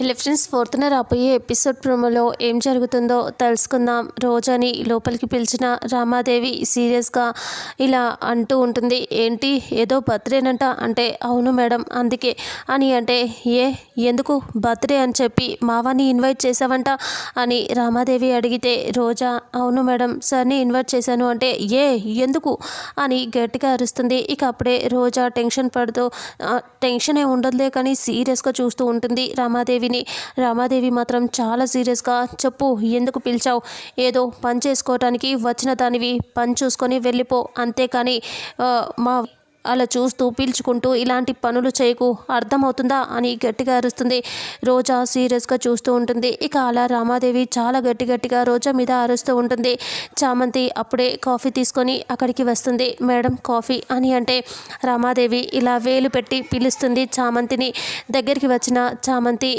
Hello friends ఫోర్త్న రాబోయే episode ప్రోమోలో ఏం జరుగుతుందో తెలుసుకుందాం. రోజాని లోపలికి పిలిచిన రామాదేవి సీరియస్గా ఇలా అంటూ ఉంటుంది ఏంటి ఏదో బర్త్డేనంట అంటే అవును మేడం అందుకే. అని అంటే ఏ ఎందుకు బర్త్డే అని చెప్పి మావాని ఇన్వైట్ చేసావంట అని రామాదేవి అడిగితే రోజా అవును మేడం సార్ని ఇన్వైట్ చేశాను. అంటే ఏ ఎందుకు? అని గట్టిగా అరుస్తుంది. ఇక అప్పుడే రోజా టెన్షన్ పడుతూ టెన్షన్ ఏ ఉండదులే కానీ సీరియస్గా చూస్తూ ఉంటుంది రామాదేవి. విని రామాదేవి మాత్రం చాలా సీరియస్గా చెప్పు ఎందుకు పిలిచావు? ఏదో పని చేసుకోవటానికి వచ్చిన దానివి పని చూసుకొని వెళ్ళిపో అంతేకాని మా అలా చూస్తూ పీల్చుకుంటూ ఇలాంటి పనులు చేయకు అర్థమవుతుందా అని గట్టిగా అరుస్తుంది. రోజా సీరియస్గా చూస్తూ ఉంటుంది. ఇక అలా రామాదేవి చాలా గట్టి గట్టిగా రోజా మీద అరుస్తూ ఉంటుంది. చామంతి అప్పుడే కాఫీ తీసుకొని అక్కడికి వస్తుంది. మేడం కాఫీ అని అంటే రామాదేవి ఇలా వేలు పెట్టి పిలుస్తుంది చామంతిని. దగ్గరికి వచ్చిన చామంతి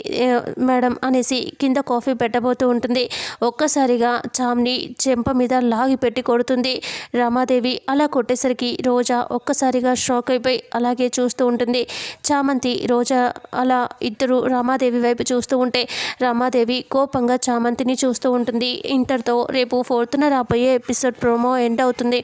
మేడం అనేసి కింద కాఫీ పెట్టబోతూ ఉంటుంది. ఒక్కసారిగా చామ్ని చెంప మీద లాగి పెట్టి కొడుతుంది. రామాదేవి అలా కొట్టేసరికి రోజా ఒక్కసారిగా షాక్ అయిపోయి అలాగే చూస్తూ ఉంటుంది. చామంతి రోజా అలా ఇద్దరు రామాదేవి వైపు చూస్తూ ఉంటే రామాదేవి కోపంగా చామంతిని చూస్తూ ఉంటుంది. ఇంతటితో రేపు ఫోర్త్న రాబోయే ఎపిసోడ్ ప్రోమో ఎండ్ అవుతుంది.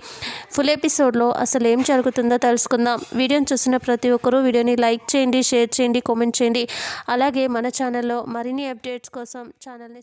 ఫుల్ ఎపిసోడ్లో అసలు ఏం జరుగుతుందో తెలుసుకుందాం. వీడియోని చూసిన ప్రతి ఒక్కరూ వీడియోని లైక్ చేయండి షేర్ చేయండి కామెంట్ చేయండి. అలాగే మన ఛానల్లో మరిన్ని అప్డేట్స్ కోసం ఛానల్ని